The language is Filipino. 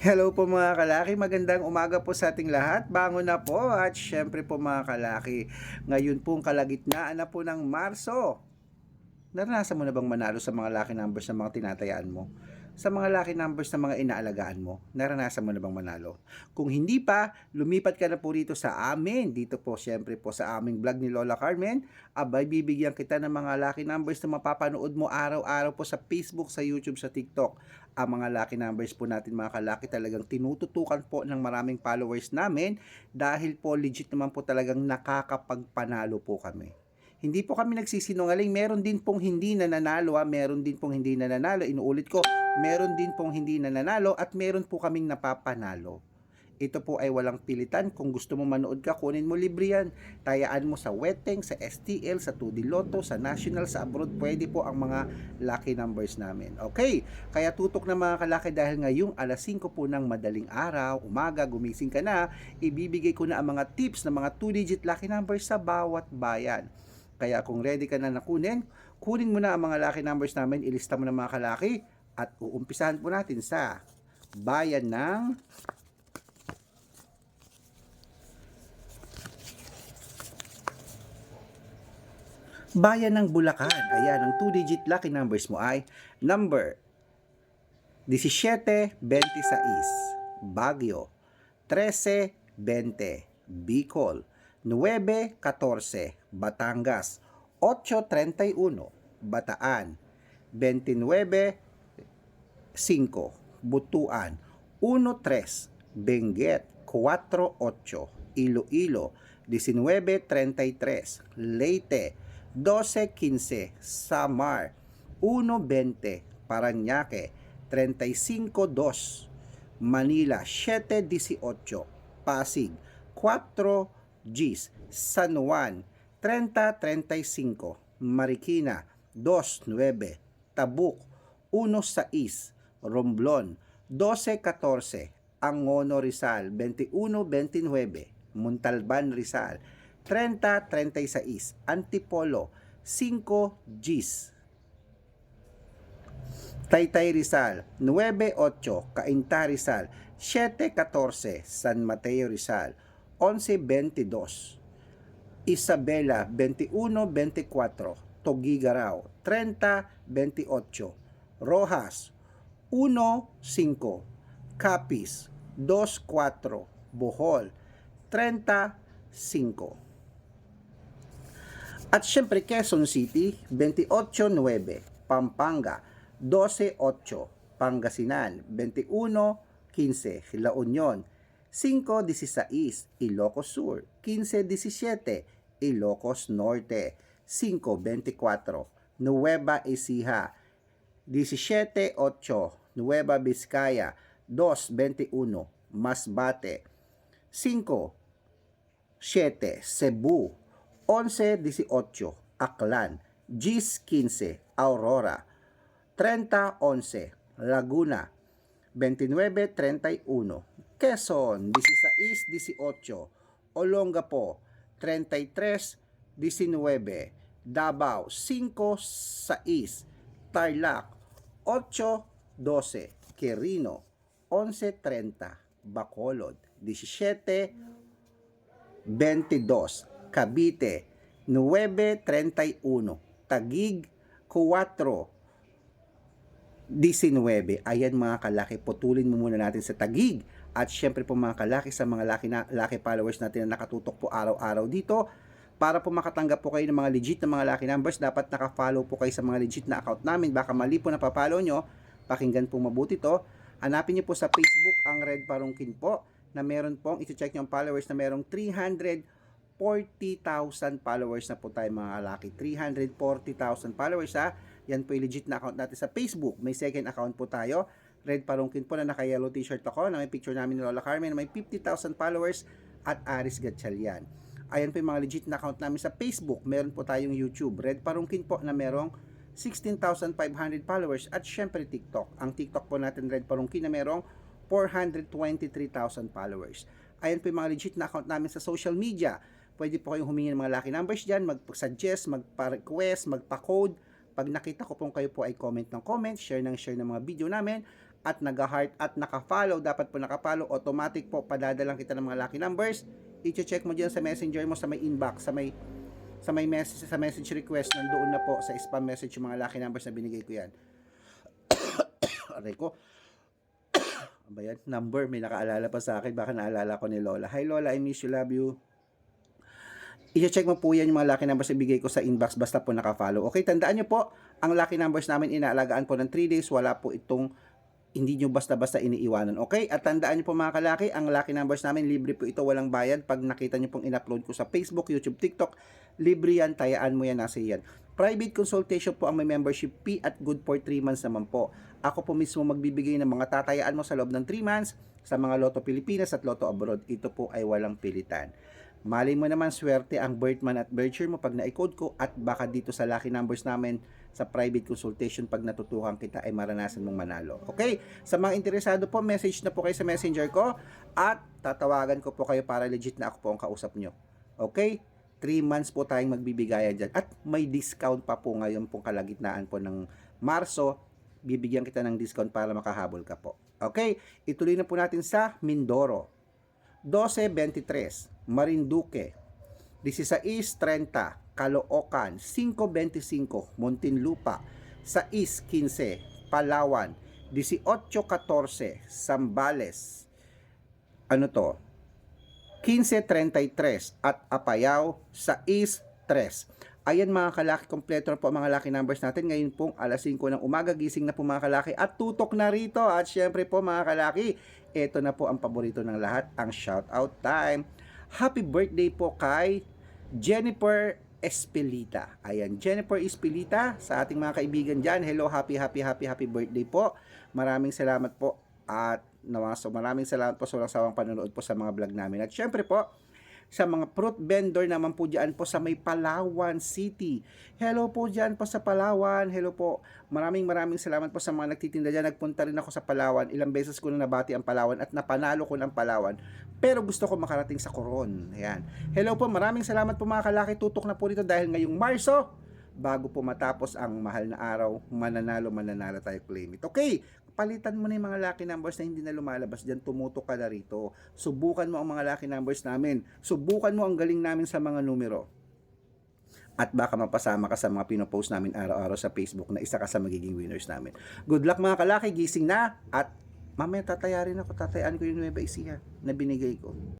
Hello po mga kalaki, magandang umaga po sa ating lahat. Bangon na po at syempre po mga kalaki, ngayon pong kalagitnaan na po ng Marso. Naranasan mo na bang manalo sa mga lucky numbers na mga tinatayaan mo? Sa mga lucky numbers na mga inaalagaan mo, naranasan mo na bang manalo? Kung hindi pa, lumipat ka na po rito sa amin. Dito po syempre po sa aming vlog ni Lola Carmen. Abay, bibigyan kita ng mga lucky numbers na mapapanood mo araw-araw po sa Facebook, sa YouTube, sa TikTok ang mga lucky numbers po natin mga kalaki talagang tinututukan po ng maraming followers namin dahil po legit naman po talagang nakakapagpanalo po kami. Hindi po kami nagsisinungaling, meron din pong hindi nananalo, ha? meron din pong hindi nananalo, inuulit ko, meron din pong hindi nananalo at meron po kaming napapanalo. Ito po ay walang pilitan. Kung gusto mo manood ka, kunin mo libre yan. Tayaan mo sa Weteng, sa STL, sa 2D Lotto, sa National, sa abroad. Pwede po ang mga lucky numbers namin. Okay? Kaya tutok na mga kalaki dahil ngayong alas 5 po ng madaling araw, umaga, gumising ka na, ibibigay ko na ang mga tips ng mga 2-digit lucky numbers sa bawat bayan. Kaya kung ready ka na nakunin, kunin mo na ang mga lucky numbers namin, ilista mo na mga kalaki, at uumpisahan po natin sa bayan ng Bayan ng Bulacan. Ayan, ang 2-digit lucky numbers mo ay number 1726, Baguio, 1320, Bicol, 914, Batangas, 831, Bataan, 29 5, Butuan, 13, Benguet, 48, Iloilo, 1933, Leyte, 12.15 Samar. 1.20 Paranaque 35.2 Manila. 7.18 Pasig. 4 Gs San Juan 30.35 Marikina 2.9 Tabuk 1.6 Romblon 12.14 Angono Rizal 21.29 Montalban Rizal 30-36, Antipolo, 5 Gs. Taytay Rizal, 9-8, Cainta Rizal, 7-14, San Mateo Rizal, 11-22, Isabela, 21-24, Togigaraw, 30-28, Rojas, 1-5, Capiz, 2-4, Bohol, 35. At syempre, Quezon City, 28.9. Pampanga, 12.8. Pangasinan, 21.15. La Union, 5.16. Ilocos Sur, 15.17. Ilocos Norte, 5.24. Nueva Ecija, 17.8. Nueva Vizcaya, 2.21. Masbate, 5. 7. Cebu, 11-18, Aklan, Gis 15, Aurora, 30-11, Laguna, 29-31, Quezon, 16-18, Olongapo, 33-19, Davao, 5-6, Tarlac, 8-12, Quirino, 11-30, Bacolod, 17 22, Cavite, 9.31, Tagig, 4, 19. Ayan mga kalaki, putulin mo muna natin sa Tagig. At syempre po mga kalaki sa mga laki, na, laki followers natin na nakatutok po araw-araw dito. Para po makatanggap po kayo ng mga legit na mga lucky numbers, dapat naka-follow po kayo sa mga legit na account namin. Baka mali po na papalo nyo, pakinggan po mabuti to. Hanapin nyo po sa Facebook ang Red Parungkin po na meron pong, iti-check nyo ang followers na merong 340,000 followers na po tayo mga kalaki. 340,000 followers ha. Yan po yung legit na account natin sa Facebook. May second account po tayo. Red Parungkin po na naka-yellow t-shirt ako na may picture namin ni Lola Carmen may 50,000 followers at Aris Gatchalian. Ayan po yung mga legit na account namin sa Facebook. Meron po tayong YouTube. Red Parungkin po na merong 16,500 followers at syempre TikTok. Ang TikTok po natin Red Parungkin na merong 423,000 followers. Ayan po yung mga legit na account namin sa social media. Pwede po kayong humingi ng mga lucky numbers dyan, mag-suggest, magpa-request, magpa-code. Pag nakita ko pong kayo po ay comment ng comment, share ng share ng mga video namin, at nag-heart at naka-follow, dapat po naka-follow, automatic po padadalang kita ng mga lucky numbers. I-check mo diyan sa messenger mo sa may inbox, sa may sa may message sa message request nandoon na po sa spam message yung mga lucky numbers na binigay ko yan. Aray ko. Ano ba yan? Number, may nakaalala pa sa akin. Baka naalala ko ni Lola. Hi Lola, I miss you, love you. I-check mo po yan yung mga lucky numbers na bigay ko sa inbox basta po naka-follow. Okay, tandaan nyo po, ang lucky numbers namin inaalagaan po ng 3 days. Wala po itong hindi nyo basta-basta iniiwanan. Okay? At tandaan nyo po mga kalaki, ang lucky numbers namin, libre po ito, walang bayad. Pag nakita nyo pong in-upload ko sa Facebook, YouTube, TikTok, libre yan, tayaan mo yan, nasa yan. Private consultation po ang may membership fee at good for 3 months naman po. Ako po mismo magbibigay ng mga tatayaan mo sa loob ng 3 months sa mga Lotto Pilipinas at Lotto Abroad. Ito po ay walang pilitan. Mali mo naman swerte ang birthman at year mo pag na-code ko at baka dito sa lucky numbers namin sa private consultation pag natutuhan kita ay maranasan mong manalo. Okay? Sa mga interesado po, message na po kayo sa messenger ko at tatawagan ko po kayo para legit na ako po ang kausap nyo. Okay? 3 months po tayong magbibigayan dyan. At may discount pa po ngayon pong kalagitnaan po ng Marso. Bibigyan kita ng discount para makahabol ka po. Okay? Ituloy na po natin sa Mindoro. 12.23, Marinduque. 16.30, Caloocan. 5.25, Muntinlupa. 6.15, Palawan. 18.14, Zambales. Ano to? 15.33 at Apayao sa East 3. Ayan mga kalaki, kompleto na po mga lucky numbers natin. Ngayon pong alas 5 ng umaga, gising na po mga kalaki at tutok na rito. At syempre po mga kalaki, ito na po ang paborito ng lahat, ang shout out time. Happy birthday po kay Jennifer Espelita. Ayan, Jennifer Espelita sa ating mga kaibigan dyan. Hello, happy, happy, happy, happy birthday po. Maraming salamat po at nawa, so maraming salamat po sa walang sawang panonood po sa mga vlog namin. At syempre po, sa mga fruit vendor naman po dyan po sa may Palawan City. Hello po dyan po sa Palawan. Hello po. Maraming maraming salamat po sa mga nagtitinda dyan. Nagpunta rin ako sa Palawan. Ilang beses ko na nabati ang Palawan at napanalo ko ng Palawan. Pero gusto ko makarating sa Coron. Ayan. Hello po. Maraming salamat po mga kalaki. Tutok na po dito dahil ngayong Marso, bago po matapos ang mahal na araw, mananalo, mananalo tayo claim it. Okay, palitan mo na yung mga lucky numbers na hindi na lumalabas dyan, tumutok ka na rito. Subukan mo ang mga lucky numbers namin. Subukan mo ang galing namin sa mga numero. At baka mapasama ka sa mga pinopost namin araw-araw sa Facebook na isa ka sa magiging winners namin. Good luck mga kalaki, gising na at mamaya tatayarin ako, tatayaan ko yung Nueva Ecija na binigay ko.